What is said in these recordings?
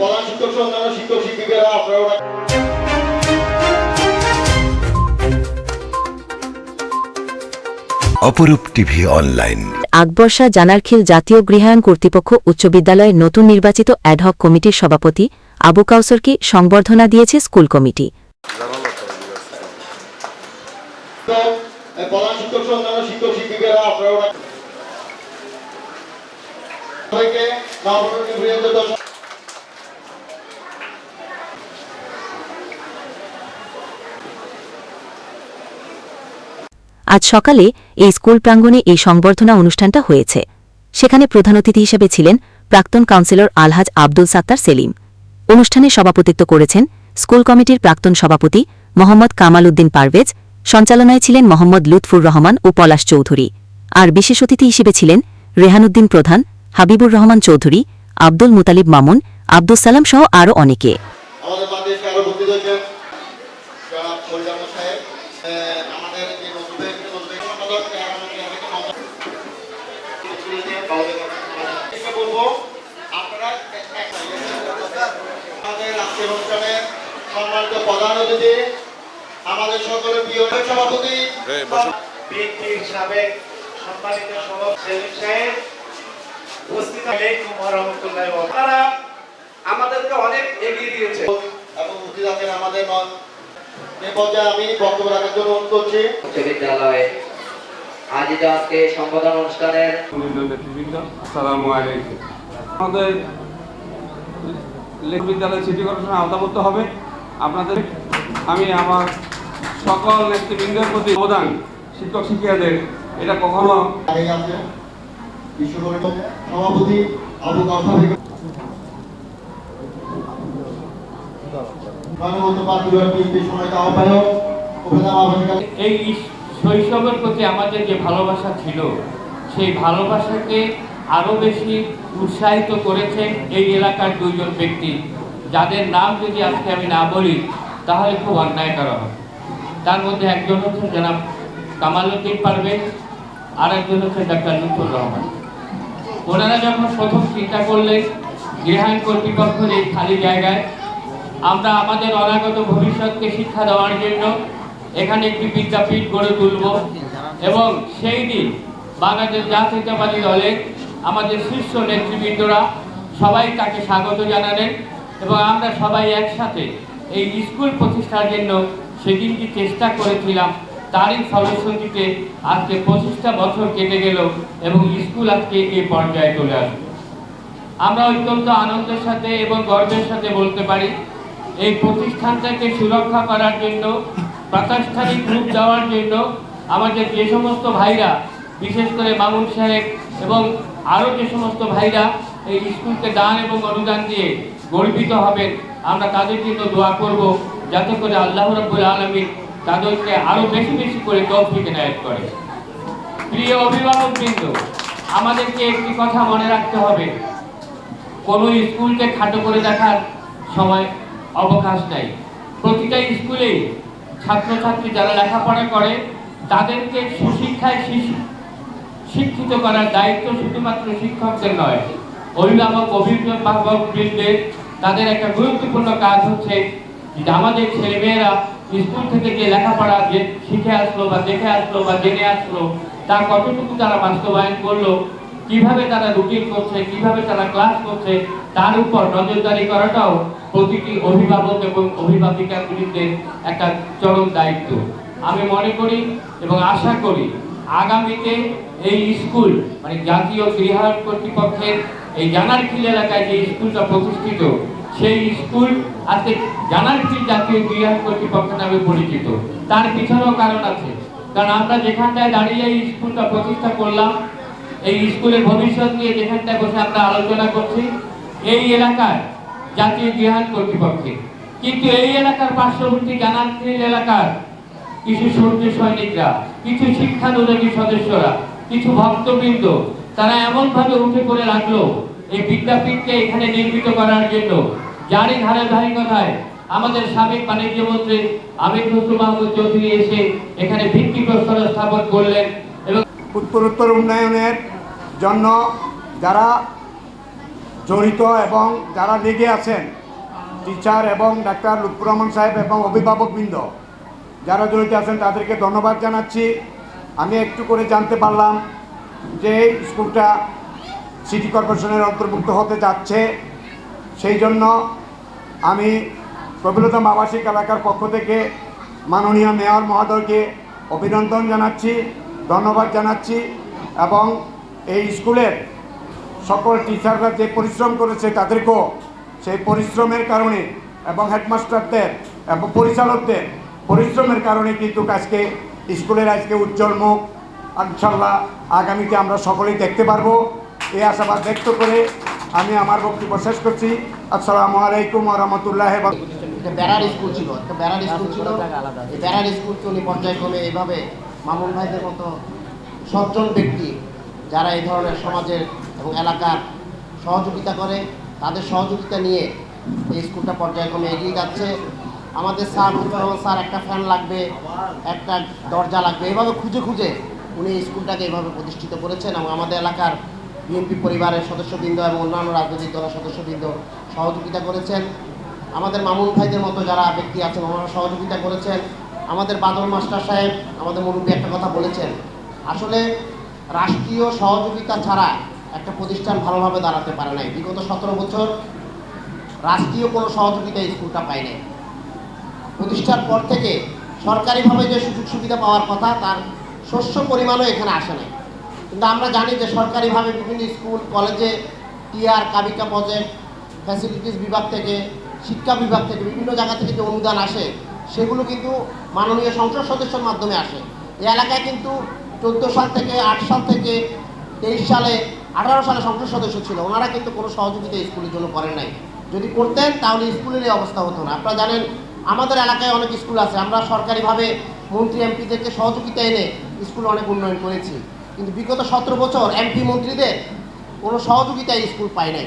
প্রধান শিক্ষক সহ অন্যান্য শিক্ষক শিক্ষিকারা আপনারা অপরূপ টিভি অনলাইন। আকবর শাহ জানারখিল জাতীয় গৃহায়ণ কর্তৃপক্ষ উচ্চ বিদ্যালয়ের নতুন নির্বাচিত অ্যাডহক কমিটির সভাপতি আবু কাউসরকে সংবর্ধনা দিয়েছে স্কুল কমিটি। প্রধান শিক্ষক সহ অন্যান্য শিক্ষক শিক্ষিকারা আপনারা আজ সকালে এই স্কুল প্রাঙ্গণে এই সংবর্ধনা অনুষ্ঠানটা হয়েছে। সেখানে প্রধান অতিথি হিসেবে ছিলেন প্রাক্তন কাউন্সিলর আলহাজ আব্দুল সাত্তার সেলিম। অনুষ্ঠানে সভাপতিত্ব করেছেন স্কুল কমিটির প্রাক্তন সভাপতি মোহাম্মদ কামাল উদ্দিন পারভেজ, সঞ্চালনায় ছিলেন মোহাম্মদ লুৎফুর রহমান ও পলাশ চৌধুরী। আর বিশেষ অতিথি হিসেবে ছিলেন রেহানুদ্দিন প্রধান, হাবিবুর রহমান চৌধুরী, আব্দুল মুতালিব মামুন আব্দুল সালাম সহ আরও অনেকে আমাদের মাঝে এসে আরও উপস্থিত হয়েছেন জনাব ফরিদাম সাহেব আহ, আমাদের যে নতুন ব্যক্তি, নতুন ব্যক্তি সম্পাদক, আহ, আমাদের অনেকে মন্তব্য- স্কুলে বাউলের কথা শোনা। এসে বলব, আপনারা এক- এক- আমাদের আজকের অনুষ্ঠানের সম্মানিত প্রধান অতিথি আমাদের সকলের প্রিয় সভাপতি বিএনপির সাবেক সম্মানিত সভাপতি সেলিম সাহেব উপস্থিত আলাইকুম ওয়া রাহমাতুল্লাহি ওয়া বারাকাতুহু। তারা আমাদেরকে অনেক এগিয়ে দিয়েছে। এবং উপস্থিত আছেন আমাদের মন পর্যায়ে আমি বক্তব্য রাখার জন্য অনুরোধ করছি। উচ্চ বিদ্যালয়ে আয়োজিত আজকে সম্বোধন অনুষ্ঠানের সম্মানিত নেতৃবৃন্দ আসসালামু আলাইকুম। আমাদের বিদ্যালয় সিটি কর্পোরেশনের আওতাভুক্ত হবে। আপনাদের আমি আমার সকল নেতৃবৃন্দের প্রতি অবদান শিক্ষক শিক্ষিকাদের এটা কখনো সভাপতি আবু এই শৈশবের প্রতি আমাদের যে ভালোবাসা ছিল সেই ভালোবাসাকে আরও বেশি উৎসাহিত করেছেন এই এলাকার দুইজন ব্যক্তি। যাদের নাম যদি আজকে আমি না বলি, তাহলে খুব অন্যায় করা হবে। তার মধ্যে একজন হচ্ছে জনাব কামালুদ্দিন পারভেজ আর একজন হচ্ছে ডাক্তার লুৎফুর রহমান। ওনারা যখন প্রথম চিন্তা করলেন গৃহায়ণ কর্তৃপক্ষের এই খালি জায়গায়, আমরা আমাদের অনাগত ভবিষ্যৎকে শিক্ষা দেওয়ার জন্য এখানে একটি বিদ্যাপীঠ গড়ে তুলব এবং সেই দিন বাংলাদেশ জাতীয়তাবাদী দলের আমাদের শীর্ষ নেতৃবৃন্দরা সবাই তাকে স্বাগত জানালেন এবং আমরা সবাই একসাথে এই স্কুল প্রতিষ্ঠার জন্য সেদিনটি চেষ্টা করেছিলাম। তারই ফলশ্রুতিতে আজকে পঁচিশটা বছর কেটে গেল এবং স্কুল আজকে এই পর্যায়ে চলে আসবে। আমরা অত্যন্ত আনন্দের সাথে এবং গর্বের সাথে বলতে পারি, এই প্রতিষ্ঠানটাকে সুরক্ষা করার জন্য, প্রাতিষ্ঠানিক রূপ দেওয়ার জন্য আমাদের যে সমস্ত ভাইরা, বিশেষ করে মামুন সাহেব এবং আরও যে সমস্ত ভাইরা এই স্কুলকে দান এবং অনুদান দিয়ে গর্বিত হবেন, আমরা তাদের জন্য দোয়া করব, যাতে করে আল্লাহ রব্বুল আলমী তাদেরকে আরও বেশি বেশি করে তৌফিক এনায়েত করে। প্রিয় অভিভাবক অভিভাবকবৃন্দ আমাদেরকে একটি কথা মনে রাখতে হবে। কোনো স্কুলকে খাটো করে দেখার সময় অবকাশ নাই। প্রতিটা স্কুলেই ছাত্রছাত্রী যারা লেখাপড়া করে, তাদেরকে সুশিক্ষায় শিক্ষিত করার দায়িত্ব শুধুমাত্র শিক্ষকদের নয়, অভিভাবক অভিভাবক বৃন্দের তাদের একটা গুরুত্বপূর্ণ কাজ হচ্ছে আমাদের ছেলেমেয়েরা স্কুল থেকে যে লেখাপড়া যে শিখে আসলো বা দেখে আসলো বা জেনে আসলো তা কতটুকু তারা বাস্তবায়ন করল, কীভাবে তারা রুটিন করছে, কীভাবে তারা ক্লাস করছে, তার উপর নজরদারি করাটাও প্রতিটি অভিভাবক এবং অভিভাবিকার বিরুদ্ধে একটা চরম দায়িত্ব। আমি মনে করি এবং আশা করি আগামীতে এই স্কুল মানে জাতীয় গৃহায়ণ কর্তৃপক্ষের এই জানারখিল এলাকায় যে স্কুলটা প্রতিষ্ঠিত, সেই স্কুল আজকে জানারখিল জাতীয় গৃহায়ণ কর্তৃপক্ষ নামে পরিচিত। তার পিছনেও কারণ আছে। কারণ আমরা যেখানটায় দাঁড়িয়ে এই স্কুলটা প্রতিষ্ঠা করলাম, এই স্কুলের ভবিষ্যৎ নিয়ে যেখানটায় বসে আমরা আলোচনা করছি, এই এলাকার জাতীয় গৃহায়ণ কর্তৃপক্ষে কিন্তু এই এলাকার পার্শ্ববর্তী জানারখিল এলাকার কিছু সূর্য সৈনিকরা, কিছু শিক্ষানুরাগী সদস্যরা, কিছু ভক্তবৃন্দ, তারা এমনভাবে উঠে পড়ে লাগল এই বিদ্যাপীঠকে এখানে নির্মিত করার জন্য। যারই ধারে ধারিকতায় আমাদের সাবেক বাণিজ্য মন্ত্রী আমির খসরু মাহমুদ চৌধুরী এসে এখানে ভিত্তিপ্রস্তর স্থাপন করলেন এবং উত্তরোত্তর উন্নয়নের জন্য যারা জড়িত এবং যারা লেগে আছেন, টিচার এবং ডাক্তার লুৎফুর রহমান সাহেব এবং অভিভাবকবৃন্দ যারা জড়িত আছেন, তাদেরকে ধন্যবাদ জানাচ্ছি। আমি একটু করে জানতে পারলাম যে এই স্কুলটা সিটি কর্পোরেশনের অন্তর্ভুক্ত হতে যাচ্ছে। সেই জন্য আমি কপিলতম আবাসিক এলাকার পক্ষ থেকে মাননীয় মেয়র মহোদয়কে অভিনন্দন জানাচ্ছি, ধন্যবাদ জানাচ্ছি এবং এই স্কুলের সকল টিচাররা যে পরিশ্রম করেছে তাদেরকেও সেই পরিশ্রমের কারণে এবং হেডমাস্টারদের এবং পরিচালকদের পরিশ্রমের কারণে কিন্তু আজকে স্কুলের আজকে উজ্জ্বল মুখ। ইনশাল্লাহ আগামীতে আমরা সকলেই দেখতে পারব। এই আশাবাদ ব্যক্ত করে আমি আমার বক্তব্য শেষ করছি। আসসালামু আলাইকুম রহমতুল্লাহ একটা বেড়ার স্কুল ছিল একটা বেড়ার স্কুল ছিল। এই বেড়ার স্কুলকে উনি পর্যায়ক্রমে এইভাবে মামুন ভাইদের মতো সজ্জন ব্যক্তি যারা এই ধরনের সমাজের এবং এলাকার সহযোগিতা করে তাদের সহযোগিতা নিয়ে এই স্কুলটা পর্যায়ক্রমে এগিয়ে যাচ্ছে। আমাদের স্যার স্যার, একটা ফ্যান লাগবে, একটা দরজা লাগবে। এইভাবে খুঁজে খুঁজে উনি স্কুলটাকে এইভাবে প্রতিষ্ঠিত করেছেন এবং আমাদের এলাকার বিএনপি পরিবারের সদস্যবৃন্দ এবং অন্যান্য রাজনৈতিক দলের সদস্যবৃন্দ সহযোগিতা করেছেন। আমাদের মামুন ভাইদের মতো যারা ব্যক্তি আছেন, ওনারা সহযোগিতা করেছেন। আমাদের বাদল মাস্টার সাহেব, আমাদের মুরব্বী একটা কথা বলেছেন। আসলে রাষ্ট্রীয় সহযোগিতা ছাড়া একটা প্রতিষ্ঠান ভালোভাবে দাঁড়াতে পারে নাই। বিগত সতেরো বছর রাষ্ট্রীয় কোনো সহযোগিতা স্কুলটা পায় নাই। প্রতিষ্ঠার পর থেকে সরকারিভাবে যে সুযোগ সুবিধা পাওয়ার কথা, তার শস্য পরিমাণও এখানে আসে নাই। কিন্তু আমরা জানি যে সরকারিভাবে বিভিন্ন স্কুল, কলেজে টিআর কাবিকা প্রজেক্ট ফ্যাসিলিটিস বিভাগ থেকে, শিক্ষা বিভাগ থেকে, বিভিন্ন জায়গা থেকে যে অনুদান আসে, সেগুলো কিন্তু মাননীয় সংসদ সদস্যের মাধ্যমে আসে। এই এলাকায় কিন্তু চোদ্দ সাল থেকে, আট সাল থেকে, তেইশ সালে, আঠারো সালে সংসদ সদস্য ছিল। ওনারা কিন্তু কোনো সহযোগিতা স্কুলের জন্য করেন নাই। যদি করতেন, তাহলে স্কুলের এই অবস্থা হতো না। আপনারা জানেন আমাদের এলাকায় অনেক স্কুল আছে। আমরা সরকারিভাবে মন্ত্রী, এমপিদেরকে সহযোগিতা এনে স্কুল অনেক উন্নয়ন করেছি। কিন্তু বিগত সতেরো বছর এমপি মন্ত্রীদের কোনো সহযোগিতায় স্কুল পায় নাই।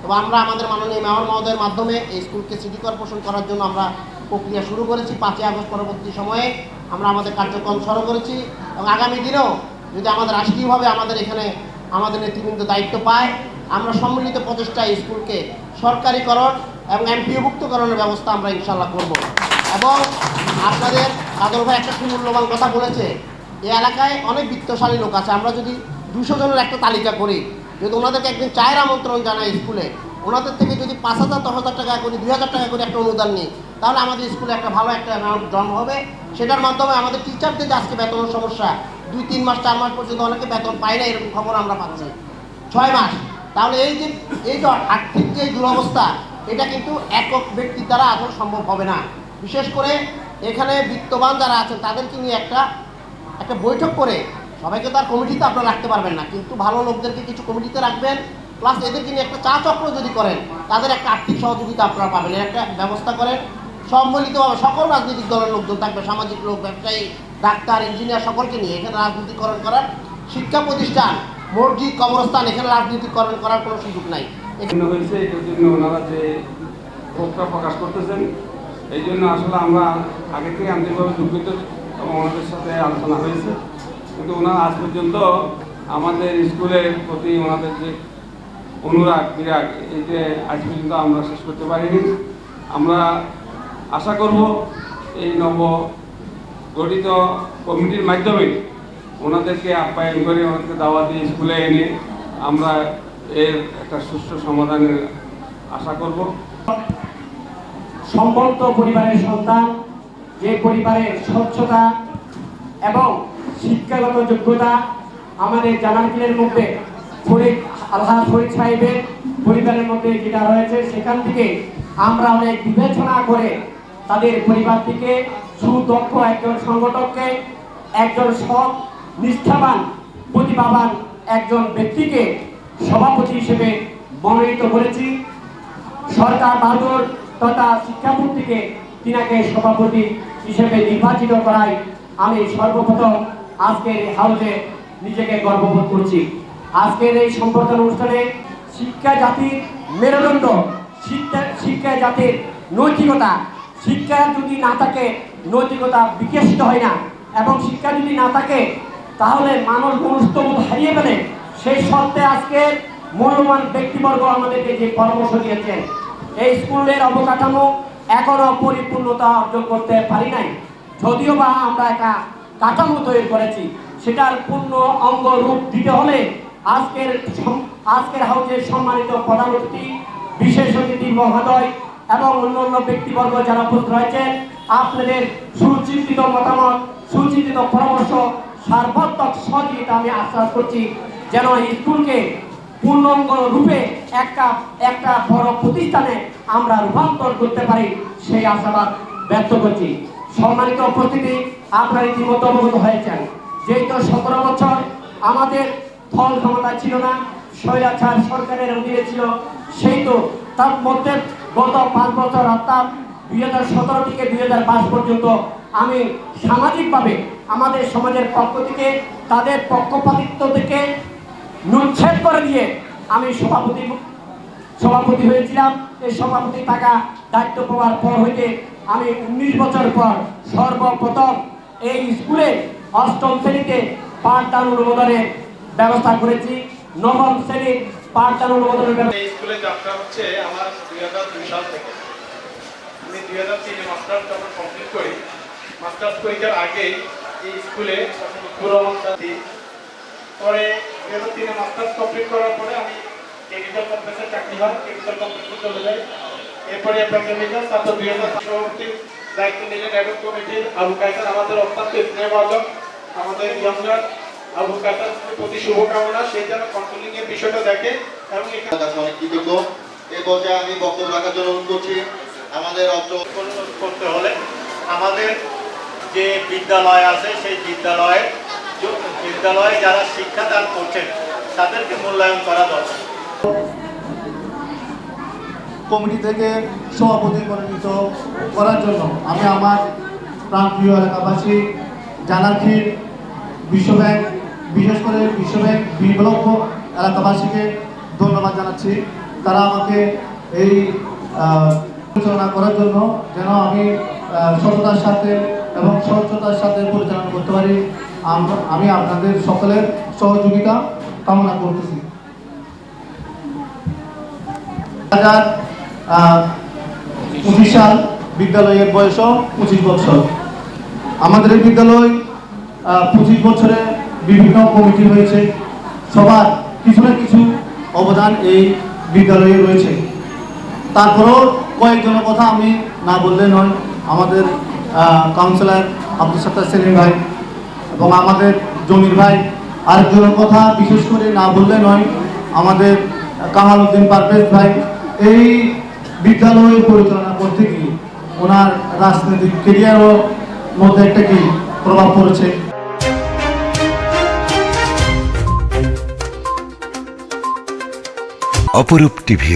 তবে আমরা আমাদের মাননীয় মেয়র মহোদয়ের মাধ্যমে এই স্কুলকে সিটি কর্পোরেশন করার জন্য আমরা প্রক্রিয়া শুরু করেছি। পাঁচই আগস্ট পরবর্তী সময়ে আমরা আমাদের কার্যক্রম শুরু করেছি। এবং আগামী দিনেও যদি আমাদের রাষ্ট্রীয়ভাবে আমাদের এখানে আমাদের নেতৃবৃন্দ দায়িত্ব পায়, আমরা সম্মিলিত প্রচেষ্টায় স্কুলকে সরকারিকরণ এবং এমপিওভুক্তকরণের ব্যবস্থা আমরা ইনশাল্লাহ করব। এবং আপনাদের কাদর ভাই একটা খুব মূল্যবান কথা বলেছে এই এলাকায় অনেক বিত্তশালী লোক আছে। আমরা যদি দুশো জনের একটা তালিকা করি, যদি ওনাদেরকে একদিন চায়ের আমন্ত্রণ জানাই স্কুলে, ওনাদের থেকে যদি পাঁচ হাজার, দশ হাজার টাকা করি, দুই হাজার টাকা করে একটা অনুদান নিই, তাহলে আমাদের স্কুলে একটা ভালো একটা অ্যামাউন্ট জন্ম হবে। সেটার মাধ্যমে আমাদের টিচারদের যে আজকে বেতনের সমস্যা, দুই, তিন মাস, চার মাস পর্যন্ত অনেকে বেতন পায় না, এরকম খবর আমরা পাচ্ছি। ছয় মাস। তাহলে এই যে এই যে আর্থিক যে দুরবস্থা এটা কিন্তু একক ব্যক্তির দ্বারা আসলে সম্ভব হবে না। বিশেষ করে এখানে বিত্তবান যারা আছেন, তাদেরকে নিয়ে একটা একটা বৈঠক করে সবাইকে তার কমিটিতে আপনারা রাখতে পারবেন না। কিন্তু ভালো লোকদেরকে কিছু কমিটিতে রাখবেন প্লাস এদেরকে নিয়ে একটা চা চক্র যদি করেন, তাদের একটা আর্থিক সহযোগিতা আপনারা পাবেন একটা ব্যবস্থা করেন। সম্মিলিতভাবে সকল রাজনৈতিক দলের লোকজন থাকবে, সামাজিক লোক, ব্যবসায়ী, ডাক্তার, ইঞ্জিনিয়ার, সকলকে নিয়ে এখানে রাজনীতিকরণ করার শিক্ষা প্রতিষ্ঠান, মসজিদ, কবরস্থান এখানে রাজনীতিকরণ করার কোনো সুযোগ নাই। হয়েছে এটার জন্য ওনারা যে ক্ষোভটা প্রকাশ করতেছেন, এই জন্য আসলে আমরা আগে থেকে আন্তরিকভাবে দুঃখিত এবং ওনাদের সাথে আলোচনা হয়েছে। কিন্তু ওনারা আজ পর্যন্ত আমাদের স্কুলের প্রতি ওনাদের যে অনুরাগ, বিরাগ, এই আজ পর্যন্ত আমরা শেষ করতে পারিনি। আমরা আশা করব এই নব গঠিত কমিটির মাধ্যমে ওনাদেরকে আপ্যায়ন করে ওনাদেরকে দাওয়া দিয়ে স্কুলে এনে আমরা এর একটা সুষ্ঠু সমাধানের আশা করব। সম্পন্ন পরিবারের সন্তান, যে পরিবারের স্বচ্ছতা এবং শিক্ষাগত যোগ্যতা আমাদের জানাকিলের মধ্যে ফরিদ সাহেবের পরিবারের মধ্যে যেটা রয়েছে সেখান থেকে আমরা অনেক বিবেচনা করে তাদের পরিবার থেকে সুদক্ষ একজন সংগঠককে, একজন সৎ, নিষ্ঠাবান, প্রতিভাবান একজন ব্যক্তিকে সভাপতি হিসেবে মনোনীত করেছি। সরকার বাহাদুর তথা শিক্ষাপুর থেকে তিনাকে সভাপতি হিসেবে নির্বাচিত করায় আমি সর্বপ্রথম আজকের এই হাউসে নিজেকে গর্ববোধ করছি। আজকের এই সম্বর্ধনা অনুষ্ঠানে শিক্ষা জাতির মেরুদণ্ড, শিক্ষা শিক্ষা জাতির নৈতিকতা, শিক্ষা যদি না থাকে, নৈতিকতা বিকশিত হয় না। এবং শিক্ষা যদি না থাকে, তাহলে মানব মনুষ্যবোধ হারিয়ে ফেলে সেই সত্ত্বে আজকে মূল্যবান ব্যক্তিবর্গ আমাদেরকে যে পরামর্শ দিয়েছেন, এই স্কুলের অবকাঠামো এখনও পরিপূর্ণতা অর্জন করতে পারি নাই। যদিও বা আমরা একটা কাঠামো তৈরি করেছি, সেটার পূর্ণ অঙ্গ রূপ দিতে হলে আজকের আজকের হাউজের সম্মানিত প্রধান অতিথি, বিশেষ অতিথি মহোদয় এবং অন্যান্য ব্যক্তিবর্গ যারা উপস্থিত রয়েছেন আপনাদের সুচিন্তিত মতামত, সুচিন্তিত পরামর্শ, সার্বত্মক সহযোগিতা আমি আশ্বাস করছি। যেন স্কুলকে পূর্ণাঙ্গ রূপে একটা একটা বড় প্রতিষ্ঠানে আমরা রূপান্তর করতে পারি, সেই আশাবাদ ব্যক্ত করছি। সম্মানিত উপস্থিতি, আপনারা ইতিমধ্যে অবগত হয়েছেন। যেহেতু সতেরো বছর আমাদের ফল ক্ষমতা ছিল না, স্বৈরাচার সরকারের অধীনে ছিল সেই তো তার মধ্যে গত পাঁচ বছর, অর্থাৎ দুই হাজার সতেরো থেকে দুই হাজার বাইশ পর্যন্ত আমি সামাজিকভাবে আমাদের সমাজের পক্ষ থেকে, তাদের পক্ষপাতিত্ব থেকে নুচ্ছেদ করে দিয়ে আমি সভাপতি সভাপতি হয়েছিলাম। এই সভাপতি থাকা দায়িত্ব পাওয়ার পর হইতে আমি উনিশ বছর পর সর্বপ্রথম এই স্কুলে অষ্টম শ্রেণীতে পাঠদান অনুমোদনের ব্যবস্থা করেছি। নবম শ্রেণির পাঠদান অনুমোদনের ব্যবস্থা এই স্কুলে যাত্রা হচ্ছে আমার দুই হাজার দুই সাল থেকে। আমি দুই হাজার তিনে মাস্টার্স যখন কমপ্লিট করি, মাস্টার্স পরীক্ষার আগেই এই স্কুলে পুরো পরে হাজার তিনে মাস্টার্স কমপ্লিট করার পরে আমি টেকনিক্যাল কমপ্লেক্সে চাকরি হয় টেকনিক্যাল কমপ্লেক্সে চলে যাই। এরপরে প্যাকেমিক্যাল তারপর দুই হাজার সভাপতি দায়িত্ব নিলেন অ্যাডক কমিটির আবু কাইসার আমাদের অত্যন্ত স্নেহভাজন আমাদের ইয়াংগার আবু কাইসার প্রতি শুভকামনা সেই যেন কন্ট্রোলিং এর বিষয়টা দেখে এবং এখানে অনেক কৃতজ্ঞ। এই পর্যায়ে আমি বক্তব্য রাখার জন্য অনুরোধ করছি আমাদের অত্র করতে হলে আমাদের যে বিদ্যালয় আছে সেই বিদ্যালয়ে বিদ্যালয়ে যারা শিক্ষাদান করছেন, তাদেরকে মূল্যায়ন করা দরকার। কমিটি থেকে সভাপতি মনোনীত করার জন্য আমি আমার প্রান্তীয় এলাকাবাসী জানার্থীর বিশ্বব্যাংক, বিশেষ করে বিশ্বব্যাংক বিপ্লব এলাকাবাসীকে ধন্যবাদ জানাচ্ছি। তারা আমাকে এই পরিচালনা করার জন্য যেন আমি সততার সাথে এবং স্বচ্ছতার সাথে পরিচালনা করতে পারি। আম- আপনাদের সকলের সহযোগিতা কামনা করতেছি। হাজার পঁচিশ সাল বিদ্যালয়ের বয়সও পঁচিশ বছর। আমাদের বিদ্যালয় পঁচিশ বছরে বিভিন্ন কমিটি হয়েছে। সবার কিছু না কিছু অবদান এই বিদ্যালয়ে রয়েছে। তারপরেও কয়েকজনের কথা আমি না বললে নয়। আমাদের কাউন্সিলর আব্দুল সত্তার সেলিম ভাই এবং আমাদের জমির ভাই আরেকজনের কথা বিশেষ করে না বললে নয়, আমাদের কামাল উদ্দিন পারভেজ ভাই এই বিদ্যালয় পরিচালনা করতে গিয়ে ওনার রাজনৈতিক কেরিয়ারও মধ্যে একটা কি প্রভাব পড়েছে। অপরূপ টিভি